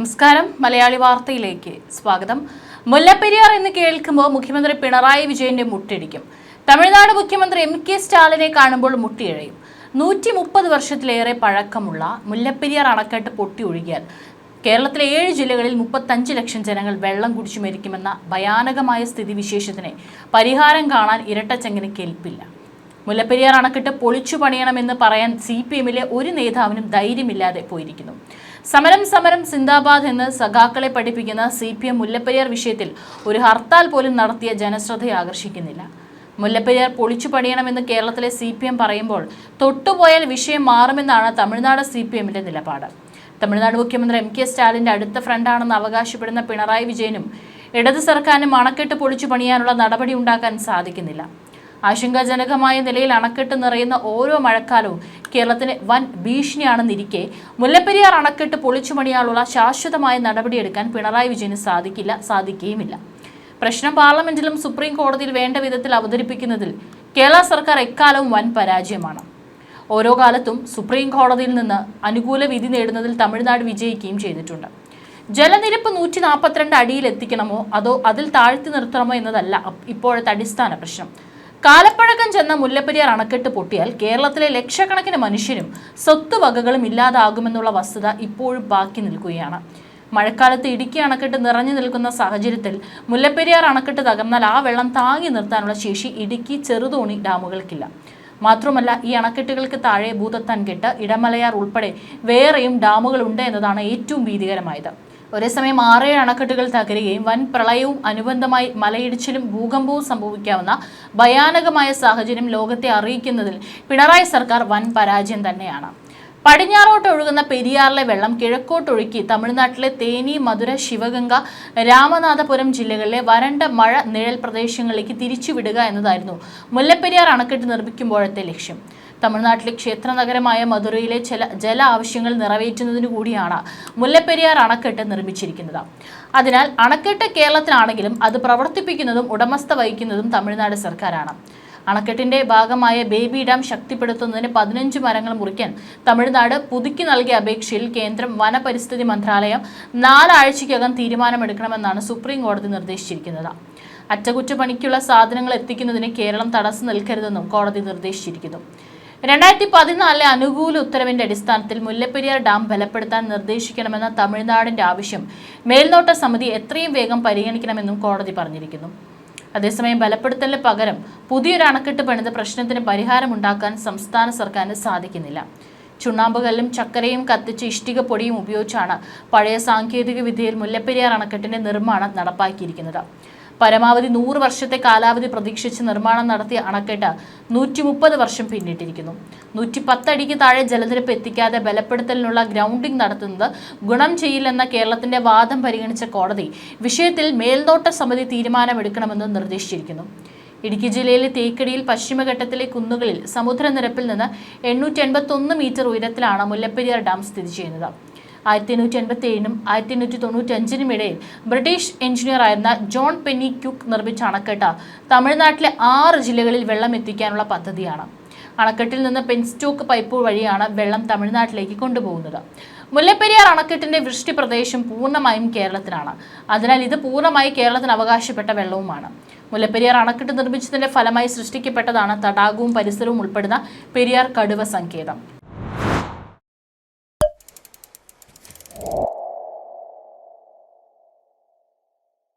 നമസ്കാരം. മലയാളി വാർത്തയിലേക്ക് സ്വാഗതം. മുല്ലപ്പെരിയാർ എന്ന് കേൾക്കുമ്പോൾ മുഖ്യമന്ത്രി പിണറായി വിജയന്റെ മുട്ടിടിക്കും. തമിഴ്നാട് മുഖ്യമന്ത്രി എം കെ സ്റ്റാലിനെ കാണുമ്പോൾ മുട്ടിയിഴയും നൂറ്റി മുപ്പത് വർഷത്തിലേറെ പഴക്കമുള്ള മുല്ലപ്പെരിയാർ അണക്കെട്ട് പൊട്ടി ഒഴുകിയാൽ കേരളത്തിലെ ഏഴ് ജില്ലകളിൽ മുപ്പത്തഞ്ച് ലക്ഷം ജനങ്ങൾ വെള്ളം കുടിച്ചു മരിക്കുമെന്ന ഭയാനകമായ സ്ഥിതിവിശേഷത്തിന് പരിഹാരം കാണാൻ ഇരട്ടച്ചെങ്ങിന് കേൾപ്പില്ല മുല്ലപ്പെരിയാർ അണക്കെട്ട് പൊളിച്ചു പണിയണമെന്ന് പറയാൻ സി പി എമ്മിലെ ഒരു നേതാവിനും ധൈര്യമില്ലാതെ പോയിരിക്കുന്നു. സമരം സമരം സിന്ദാബാദ് എന്ന് സഖാക്കളെ പഠിപ്പിക്കുന്ന സി പി എം മുല്ലപ്പെരിയാർ വിഷയത്തിൽ ഒരു ഹർത്താൽ പോലും നടത്തിയ ജനശ്രദ്ധയെ ആകർഷിക്കുന്നില്ല. മുല്ലപ്പെരിയാർ പൊളിച്ചു പണിയണമെന്ന് കേരളത്തിലെ സി പി എം പറയുമ്പോൾ തൊട്ടുപോയാൽ വിഷയം മാറുമെന്നാണ് തമിഴ്നാട് സി പി എമ്മിന്റെ നിലപാട്. തമിഴ്നാട് മുഖ്യമന്ത്രി എം കെ സ്റ്റാലിന്റെ അടുത്ത ഫ്രണ്ടാണെന്ന് അവകാശപ്പെടുന്ന പിണറായി വിജയനും ഇടത് സർക്കാരിനും അണക്കെട്ട് പൊളിച്ചു പണിയാനുള്ള നടപടി ഉണ്ടാക്കാൻ സാധിക്കുന്നില്ല. ആശങ്കാജനകമായ നിലയിൽ അണക്കെട്ട് നിറയുന്ന ഓരോ മഴക്കാലവും കേരളത്തിന് വൻ ഭീഷണിയാണെന്നിരിക്കെ മുല്ലപ്പെരിയാർ അണക്കെട്ട് പൊളിച്ചു പണിയാനുള്ള ശാശ്വതമായ നടപടിയെടുക്കാൻ പിണറായി വിജയന് സാധിക്കില്ല സാധിക്കുകയുമില്ല പ്രശ്നം പാർലമെന്റിലും സുപ്രീം കോടതിയിൽ വേണ്ട വിധത്തിൽ അവതരിപ്പിക്കുന്നതിൽ കേരള സർക്കാർ എക്കാലവും വൻ പരാജയമാണ്. ഓരോ കാലത്തും സുപ്രീം കോടതിയിൽ നിന്ന് അനുകൂല വിധി നേടുന്നതിൽ തമിഴ്നാട് വിജയിക്കുകയും ചെയ്തിട്ടുണ്ട്. ജലനിരപ്പ് നൂറ്റി നാൽപ്പത്തിരണ്ട് അടിയിൽ എത്തിക്കണമോ അതോ അതിൽ താഴ്ത്തി നിർത്തണമോ എന്നതല്ല ഇപ്പോഴത്തെ അടിസ്ഥാന പ്രശ്നം. കാലപ്പഴക്കം ചെന്ന മുല്ലപ്പെരിയാർ അണക്കെട്ട് പൊട്ടിയാൽ കേരളത്തിലെ ലക്ഷക്കണക്കിന് മനുഷ്യരും സ്വത്തുവകകളും ഇല്ലാതാകുമെന്നുള്ള വസ്തുത ഇപ്പോഴും ബാക്കി നിൽക്കുകയാണ്. മഴക്കാലത്ത് ഇടുക്കി അണക്കെട്ട് നിറഞ്ഞു നിൽക്കുന്ന സാഹചര്യത്തിൽ മുല്ലപ്പെരിയാർ അണക്കെട്ട് തകർന്നാൽ ആ വെള്ളം താങ്ങി നിർത്താനുള്ള ശേഷി ഇടുക്കി ചെറുതോണി ഡാമുകൾക്കില്ല. മാത്രമല്ല ഈ അണക്കെട്ടുകൾക്ക് താഴെ ഭൂതത്താൻകെട്ട് ഇടമലയാർ ഉൾപ്പെടെ വേറെയും ഡാമുകളുണ്ട് എന്നതാണ് ഏറ്റവും ഭീതികരമായത്. ഒരേസമയം ആറേഴ് അണക്കെട്ടുകൾ തകരുകയും വൻ പ്രളയവും അനുബന്ധമായി മലയിടിച്ചിലും ഭൂകമ്പവും സംഭവിക്കാവുന്ന ഭയാനകമായ സാഹചര്യം ലോകത്തെ അറിയിക്കുന്നതിൽ പിണറായി സർക്കാർ വൻ പരാജയം തന്നെയാണ്. പടിഞ്ഞാറോട്ട് ഒഴുകുന്ന പെരിയാറിലെ വെള്ളം കിഴക്കോട്ടൊഴുക്കി തമിഴ്നാട്ടിലെ തേനി മധുര ശിവഗംഗ രാമനാഥപുരം ജില്ലകളിലെ വരണ്ട മഴ നിഴൽ പ്രദേശങ്ങളിലേക്ക് തിരിച്ചുവിടുക എന്നതായിരുന്നു മുല്ലപ്പെരിയാർ അണക്കെട്ട് നിർമ്മിക്കുമ്പോഴത്തെ ലക്ഷ്യം. തമിഴ്നാട്ടിലെ ക്ഷേത്ര നഗരമായ മധുരയിലെ ചില ജല ആവശ്യങ്ങൾ നിറവേറ്റുന്നതിനു കൂടിയാണ് മുല്ലപ്പെരിയാർ അണക്കെട്ട് നിർമ്മിച്ചിരിക്കുന്നത്. അതിനാൽ അണക്കെട്ട് കേരളത്തിലാണെങ്കിലും അത് പ്രവർത്തിപ്പിക്കുന്നതും ഉടമസ്ഥ വഹിക്കുന്നതും തമിഴ്നാട് സർക്കാരാണ്. അണക്കെട്ടിന്റെ ഭാഗമായ ബേബി ഡാം ശക്തിപ്പെടുത്തുന്നതിന് പതിനഞ്ച് മരങ്ങൾ മുറിക്കാൻ തമിഴ്നാട് പുതുക്കി നൽകിയ അപേക്ഷയിൽ കേന്ദ്രം വനപരിസ്ഥിതി മന്ത്രാലയം നാലാഴ്ചയ്ക്കകം തീരുമാനമെടുക്കണമെന്നാണ് സുപ്രീം കോടതി നിർദ്ദേശിച്ചിരിക്കുന്നത്. അറ്റകുറ്റപ്പണിക്കുള്ള സാധനങ്ങൾ എത്തിക്കുന്നതിന് കേരളം തടസ്സം നിൽക്കരുതെന്നും കോടതി നിർദ്ദേശിച്ചിരിക്കുന്നു. രണ്ടായിരത്തി പതിനാലിലെ അനുകൂല ഉത്തരവിന്റെ അടിസ്ഥാനത്തിൽ മുല്ലപ്പെരിയാർ ഡാം ബലപ്പെടുത്താൻ നിർദ്ദേശിക്കണമെന്ന തമിഴ്നാടിന്റെ ആവശ്യം മേൽനോട്ട സമിതി എത്രയും വേഗം പരിഗണിക്കണമെന്നും കോടതി പറഞ്ഞിരിക്കുന്നു. അതേസമയം ബലപ്പെടുത്തലിന് പകരം പുതിയൊരു അണക്കെട്ട് പണിത് പ്രശ്നത്തിന് പരിഹാരമുണ്ടാക്കാൻ സംസ്ഥാന സർക്കാരിന് സാധിക്കുന്നില്ല. ചുണ്ണാമ്പുകല്ലും ചക്കരയും കത്തിച്ച് ഇഷ്ടിക പൊടിയും ഉപയോഗിച്ചാണ് പഴയ സാങ്കേതിക വിദ്യയിൽ മുല്ലപ്പെരിയാർ അണക്കെട്ടിന്റെ നിർമ്മാണം നടപ്പാക്കിയിരിക്കുന്നത്. പരമാവധി നൂറ് വർഷത്തെ കാലാവധി പ്രതീക്ഷിച്ച് നിർമ്മാണം നടത്തിയ അണക്കെട്ട് നൂറ്റി മുപ്പത് വർഷം പിന്നിട്ടിരിക്കുന്നു. നൂറ്റി പത്തടിക്ക് താഴെ ജലനിരപ്പ് എത്തിക്കാതെ ബലപ്പെടുത്തലിനുള്ള ഗ്രൗണ്ടിംഗ് നടത്തുന്നത് ഗുണം ചെയ്യില്ലെന്ന കേരളത്തിന്റെ വാദം പരിഗണിച്ച കോടതി വിഷയത്തിൽ മേൽനോട്ട സമിതി തീരുമാനമെടുക്കണമെന്ന് നിർദ്ദേശിച്ചിരിക്കുന്നു. ഇടുക്കി ജില്ലയിലെ തേക്കടിയിൽ പശ്ചിമഘട്ടത്തിലെ കുന്നുകളിൽ സമുദ്രനിരപ്പിൽ നിന്ന് എണ്ണൂറ്റി മീറ്റർ ഉയരത്തിലാണ് മുല്ലപ്പെരിയാർ ഡാം സ്ഥിതി ചെയ്യുന്നത്. ആയിരത്തി എണ്ണൂറ്റി എൺപത്തി ഏഴിനും ആയിരത്തി എണ്ണൂറ്റി തൊണ്ണൂറ്റി അഞ്ചിനും ഇടയിൽ ബ്രിട്ടീഷ് എഞ്ചിനീയർ ആയിരുന്ന ജോൺ പെന്നി ക്യുക്ക് നിർമ്മിച്ച അണക്കെട്ട തമിഴ്നാട്ടിലെ ആറ് ജില്ലകളിൽ വെള്ളം എത്തിക്കാനുള്ള പദ്ധതിയാണ്. അണക്കെട്ടിൽ നിന്ന് പെൻസ്റ്റോക്ക് പൈപ്പ് വഴിയാണ് വെള്ളം തമിഴ്നാട്ടിലേക്ക് കൊണ്ടുപോകുന്നത്. മുല്ലപ്പെരിയാർ അണക്കെട്ടിന്റെ വൃഷ്ടി പ്രദേശം പൂർണമായും കേരളത്തിനാണ് അതിനാൽ ഇത് പൂർണമായി കേരളത്തിന് അവകാശപ്പെട്ട വെള്ളവുമാണ്. മുല്ലപ്പെരിയാർ അണക്കെട്ട് നിർമ്മിച്ചതിന്റെ ഫലമായി സൃഷ്ടിക്കപ്പെട്ടതാണ് തടാകവും പരിസരവും ഉൾപ്പെടുന്ന പെരിയാർ കടുവ സങ്കേതം.